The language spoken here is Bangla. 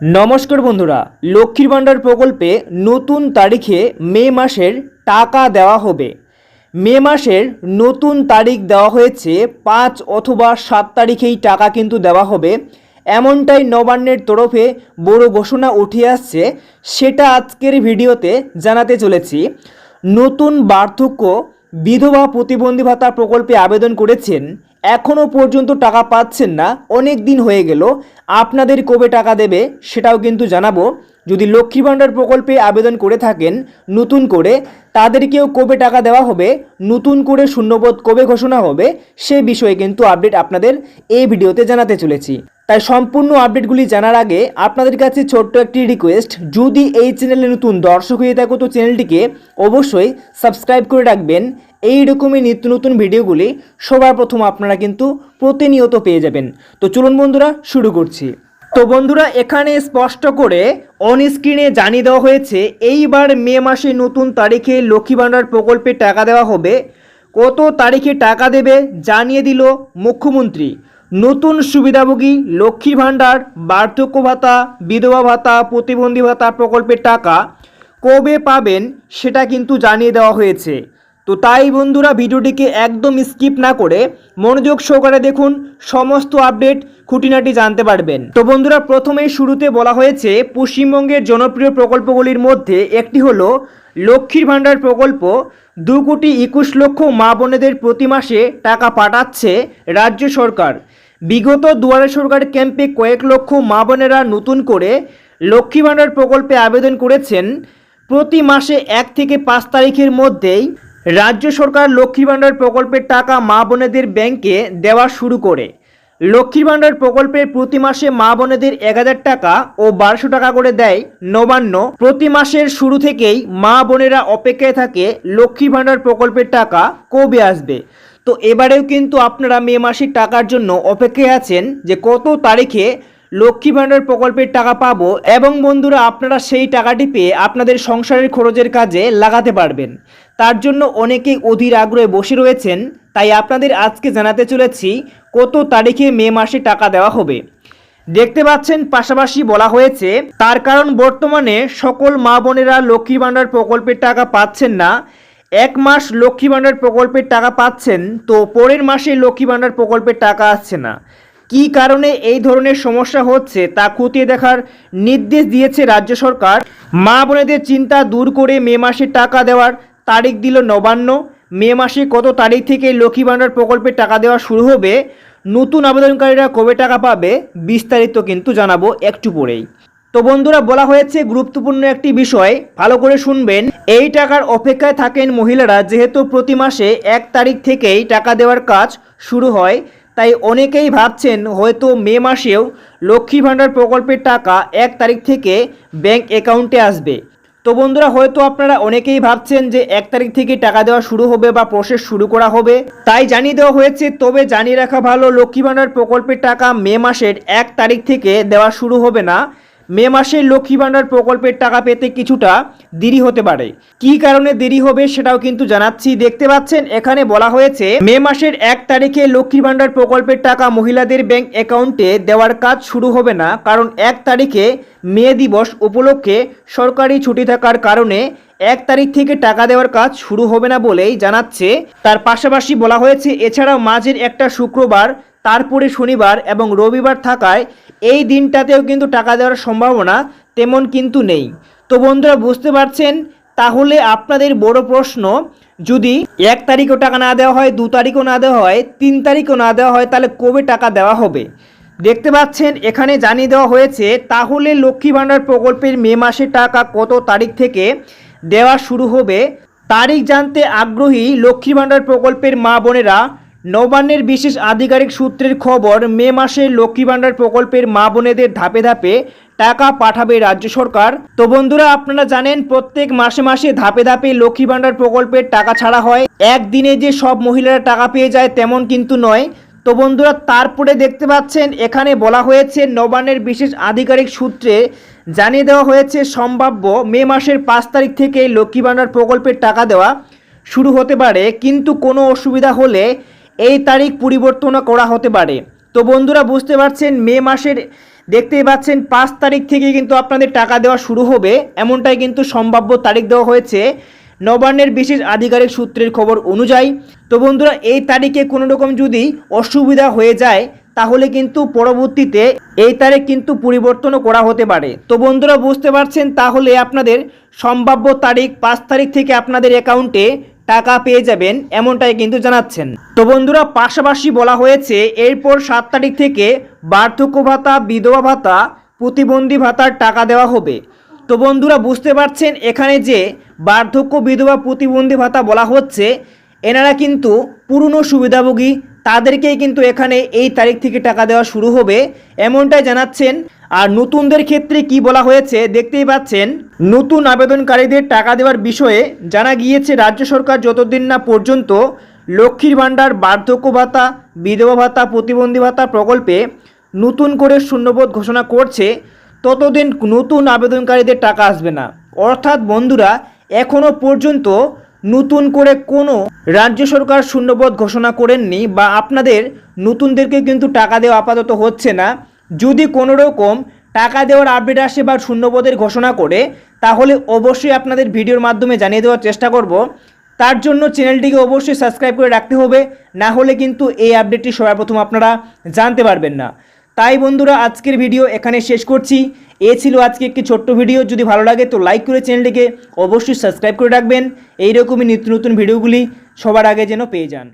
নমস্কার বন্ধুরা, লক্ষ্মীর ভাণ্ডার প্রকল্পে নতুন তারিখে মে মাসের টাকা দেওয়া হবে। মে মাসের নতুন তারিখ দেওয়া হয়েছে পাঁচ অথবা সাত তারিখেই টাকা কিন্তু দেওয়া হবে। এমনটাই নবান্নের তরফে বড় ঘোষণা উঠে আসছে, সেটা আজকের ভিডিওতে জানাতে চলেছি। নতুন বার্ধক্য বিধবা প্রতিবন্ধী ভাতা প্রকল্পে আবেদন করেছেন এখনও পর্যন্ত টাকা পাচ্ছেন না, অনেক দিন হয়ে গেল, আপনাদের কবে টাকা দেবে সেটাও কিন্তু জানাব। যদি লক্ষ্মী ভাণ্ডার প্রকল্পে আবেদন করে থাকেন নতুন করে, তাদেরকেও কবে টাকা দেওয়া হবে, নতুন করে শূন্যপদ কবে ঘোষণা হবে, সে বিষয়ে কিন্তু আপডেট আপনাদের এই ভিডিওতে জানাতে চলেছি। তাই সম্পূর্ণ আপডেটগুলি জানার আগে আপনাদের কাছে ছোট্ট একটি রিকোয়েস্ট যদি এই চ্যানেলে নতুন দর্শক হয়ে থাকো, তো চ্যানেলটিকে অবশ্যই সাবস্ক্রাইব করে রাখবেন। এই রকমই নিত্য নতুন ভিডিওগুলি সবার প্রথম আপনারা কিন্তু প্রতিনিয়ত পেয়ে যাবেন। তো চলুন বন্ধুরা, শুরু করছি। তো বন্ধুরা, এখানে স্পষ্ট করে অন স্ক্রিনে জানিয়ে দেওয়া হয়েছে, এইবার মে মাসে নতুন তারিখে লক্ষ্মী ভাণ্ডার প্রকল্পে টাকা দেওয়া হবে। কত তারিখে টাকা দেবে জানিয়ে দিল মুখ্যমন্ত্রী। নতুন সুবিধাভোগী লক্ষ্মী ভাণ্ডার, বার্ধক্য ভাতা, বিধবা ভাতা, প্রতিবন্ধী ভাতা প্রকল্পের টাকা কবে পাবেন সেটা কিন্তু জানিয়ে দেওয়া হয়েছে। তো তাই বন্ধুরা ভিডিওটিকে একদম স্কিপ না করে মনোযোগ সহকারে দেখুন, সমস্ত আপডেট খুঁটিনাটি জানতে পারবেন। তো বন্ধুরা প্রথমেই শুরুতে বলা হয়েছে, পশ্চিমবঙ্গের জনপ্রিয় প্রকল্পগুলির মধ্যে একটি হলো লক্ষ্মীর ভাণ্ডার প্রকল্প। দু কোটি একুশ লক্ষ মা বোনেদের প্রতি মাসে টাকা পাঠাচ্ছে রাজ্য সরকার। বিগত দুয়ারে সরকার ক্যাম্পে কয়েক লক্ষ মা বোনেরা নতুন করে লক্ষ্মী ভাণ্ডার প্রকল্পে আবেদন করেছেন। প্রতি মাসে এক থেকে পাঁচ তারিখের মধ্যেই রাজ্য সরকার লক্ষ্মী ভাণ্ডার প্রকল্পের টাকা মা বোনেদের ব্যাংকে দেওয়া শুরু করে। লক্ষ্মী ভাণ্ডার প্রকল্পের প্রতি মাসে মা বোনেদের এক হাজার টাকা ও বারোশো টাকা করে দেয় নবান্ন। প্রতি মাসের শুরু থেকেই মা বোনেরা অপেক্ষায় থাকে লক্ষ্মী ভাণ্ডার প্রকল্পের টাকা কবে আসবে। তো এবারেও কিন্তু আপনারা মে মাসের টাকার জন্য অপেক্ষায় আছেন যে কত তারিখে লক্ষ্মী ভাণ্ডার প্রকল্পের টাকা পাবো এবং বন্ধুরা আপনারা সেই টাকাটি পেয়ে আপনাদের সংসারের খরচের কাজে লাগাতে পারবেন। তার জন্য অনেকেই অধীর আগ্রহে বসে রয়েছেন, তাই আপনাদের আজকে জানাতে চলেছি কত তারিখে মে মাসে টাকা দেওয়া হবে। দেখতে পাচ্ছেন, পাশাপাশি বলা হয়েছে, তার কারণ বর্তমানে সকল মা বোনেরা লক্ষ্মী ভাণ্ডার প্রকল্পের টাকা পাচ্ছেন না। এক মাস লক্ষ্মী ভাণ্ডার প্রকল্পের টাকা পাচ্ছেন, তো পরের মাসে লক্ষ্মী ভাণ্ডার প্রকল্পের টাকা আসছে না। কী কারণে এই ধরনের সমস্যা হচ্ছে, তা খতিয়ে দেখার নির্দেশ দিয়েছে রাজ্য সরকার। মা বোনেদের চিন্তা দূর করে মে মাসে টাকা দেওয়ার তারিখ দিল নবান্ন। মে মাসে কত তারিখ থেকে লক্ষ্মী ভাণ্ডার প্রকল্পের টাকা দেওয়া শুরু হবে? নতুন আবেদনকারীরা কবে টাকা পাবে? বিস্তারিত কিন্তু জানাব একটু পরেই। তো বন্ধুরা, বলা হয়েছে গুরুত্বপূর্ণ একটি বিষয়। ভালো করে শুনবেন। এই টাকার অপেক্ষায় থাকেন মহিলারা, যেহেতু প্রতি মাসে এক তারিখ থেকেই টাকা দেওয়ার কাজ শুরু হয়, তাই অনেকেই ভাবছেন হয়তো মে মাসেও লক্ষ্মী ভাণ্ডার প্রকল্পের টাকা এক তারিখ থেকে ব্যাংক অ্যাকাউন্টে আসবে। তো বন্ধুরা, হয়তো আপনারা অনেকেই ভাবছেন যে এক তারিখ থেকে টাকা দেওয়া শুরু হবে বা প্রসেস শুরু করা হবে। তাই জানিয়ে দেওয়া হয়েছে, তবে জানিয়ে রাখা ভালো, লক্ষ্মী ভাণ্ডার প্রকল্পের টাকা মে মাসের এক তারিখ থেকে দেওয়া শুরু হবে না। মে মাসে লক্ষ্মী ভাণ্ডার প্রকল্পের টাকা পেতে কিছুটা দেরি হতে পারে। কি কারণে দেরি হবে সেটাও কিন্তু জানাচ্ছি। দেখতে পাচ্ছেন, এখানে বলা হয়েছে, মে মাসের এক তারিখে লক্ষ্মী ভাণ্ডার প্রকল্পের টাকা মহিলাদের ব্যাংক অ্যাকাউন্টে দেওয়ার কাজ শুরু হবে না, কারণ এক তারিখে মে দিবস উপলক্ষে সরকারি ছুটি থাকার কারণে এক তারিখ থেকে টাকা দেওয়ার কাজ শুরু হবে না বলেই জানাচ্ছে। তার পাশাপাশি বলা হয়েছে, এছাড়াও মাঝের একটা শুক্রবার তারপরে শনিবার এবং রবিবার থাকায় এই দিনটাতেও কিন্তু টাকা দেওয়ার সম্ভাবনা তেমন কিন্তু নেই। তো বন্ধুরা, বুঝতে পারছেন? তাহলে আপনাদের বড় প্রশ্ন, যদি এক তারিখও টাকা না দেওয়া হয়, দু তারিখও না দেওয়া হয়, তিন তারিখও না দেওয়া হয়, তাহলে কবে টাকা দেওয়া হবে? দেখতে পাচ্ছেন, এখানে জানিয়ে দেওয়া হয়েছে, তাহলে লক্ষ্মী ভাণ্ডার প্রকল্পের মে মাসে টাকা কত তারিখ থেকে দেওয়া শুরু হবে? তারিখ জানতে আগ্রহী লক্ষ্মী ভাণ্ডার প্রকল্পের মা বোনেরা নবান্নের বিশেষ আধিকারিক সূত্রের খবর, মে মাসে লক্ষ্মী ভাণ্ডার প্রকল্পের মা বোনেদের ধাপে ধাপে টাকা পাঠাবে রাজ্য সরকার। তো বন্ধুরা, আপনারা জানেন, প্রত্যেক মাসে মাসে ধাপে ধাপে লক্ষ্মী ভাণ্ডার প্রকল্পের টাকা ছাড়া হয়। একদিনে যে সব মহিলারা টাকা পেয়ে যায় তেমন কিন্তু নয়। তো বন্ধুরা, তারপরে দেখতে পাচ্ছেন, এখানে বলা হয়েছে, নবান্নের বিশেষ আধিকারিক সূত্রে জানিয়ে দেওয়া হয়েছে, সম্ভাব্য মে মাসের পাঁচ তারিখ থেকে লক্ষ্মী ভাণ্ডার প্রকল্পের টাকা দেওয়া শুরু হতে পারে। কিন্তু কোনো অসুবিধা হলে এই তারিখ পরিবর্তনও করা হতে পারে। তো বন্ধুরা, বুঝতে পারছেন, মে মাসের, দেখতেই পাচ্ছেন, পাঁচ তারিখ থেকে কিন্তু আপনাদের টাকা দেওয়া শুরু হবে। এমনটাই কিন্তু সম্ভাব্য তারিখ দেওয়া হয়েছে। নবান্নের বিশেষ আধিকারিক সূত্রের খবর অনুযায়ী, তো বন্ধুরা, এই তারিখে কোনো রকম যদি অসুবিধা হয়ে যায়, তাহলে কিন্তু পরবর্তীতে এই তারিখ কিন্তু পরিবর্তনও করা হতে পারে। তো বন্ধুরা, বুঝতে পারছেন, তাহলে আপনাদের সম্ভাব্য তারিখ পাঁচ তারিখ থেকে আপনাদের অ্যাকাউন্টে টাকা পেয়ে যাবেন এমনটাই কিন্তু জানাচ্ছেন। তো বন্ধুরা, পাশাপাশি বলা হয়েছে, এরপর সাত তারিখ থেকে বার্ধক্য ভাতা, বিধবা ভাতা, প্রতিবন্ধী ভাতার টাকা দেওয়া হবে। তো বন্ধুরা, বুঝতে পারছেন এখানে যে বার্ধক্য, বিধবা, প্রতিবন্ধী ভাতা বলা হচ্ছে, এনারা কিন্তু পুরনো সুবিধাভোগী, তাদেরকেই কিন্তু এখানে এই তারিখ থেকে টাকা দেওয়া শুরু হবে, এমনটাই জানাচ্ছেন আর নতুনদের ক্ষেত্রে কি বলা হয়েছে দেখতেই পাচ্ছেন, নতুন আবেদনকারীদের টাকা দেওয়ার বিষয়ে জানা গিয়েছে রাজ্য সরকার যতদিন না পর্যন্ত লক্ষ্মীর ভাণ্ডার, বার্ধক্য ভাতা, বিধবা ভাতা, প্রতিবন্ধী ভাতা প্রকল্পে নতুন করে শূন্যবোধ ঘোষণা করছে, ততদিন নতুন আবেদনকারীদের টাকা আসবে না। অর্থাৎ বন্ধুরা এখনও পর্যন্ত নতুন করে কোনো রাজ্য সরকার শূন্যপদ ঘোষণা করেননি বা আপনাদের নতুনদেরকে কিন্তু টাকা দেওয়া আপাতত হচ্ছে না। যদি কোনো রকম টাকা দেওয়ার আপডেট আসে বা শূন্যপদের ঘোষণা করে, তাহলে অবশ্যই আপনাদের ভিডিওর মাধ্যমে জানিয়ে দেওয়ার চেষ্টা করব। তার জন্য চ্যানেলটিকে অবশ্যই সাবস্ক্রাইব করে রাখতে হবে, না হলে কিন্তু এই আপডেটটি সবার প্রথম আপনারা জানতে পারবেন না। তাই বন্ধুরা, আজকের ভিডিও এখানে শেষ করছি। এ ছিল আজকে একটি ছোট্ট ভিডিও। যদি ভালো লাগে তো লাইক করে চ্যানেলটিকে অবশ্যই সাবস্ক্রাইব করে রাখবেন। এইরকমই নিত্য নতুন ভিডিওগুলি সবার আগে যেন পেয়ে যান।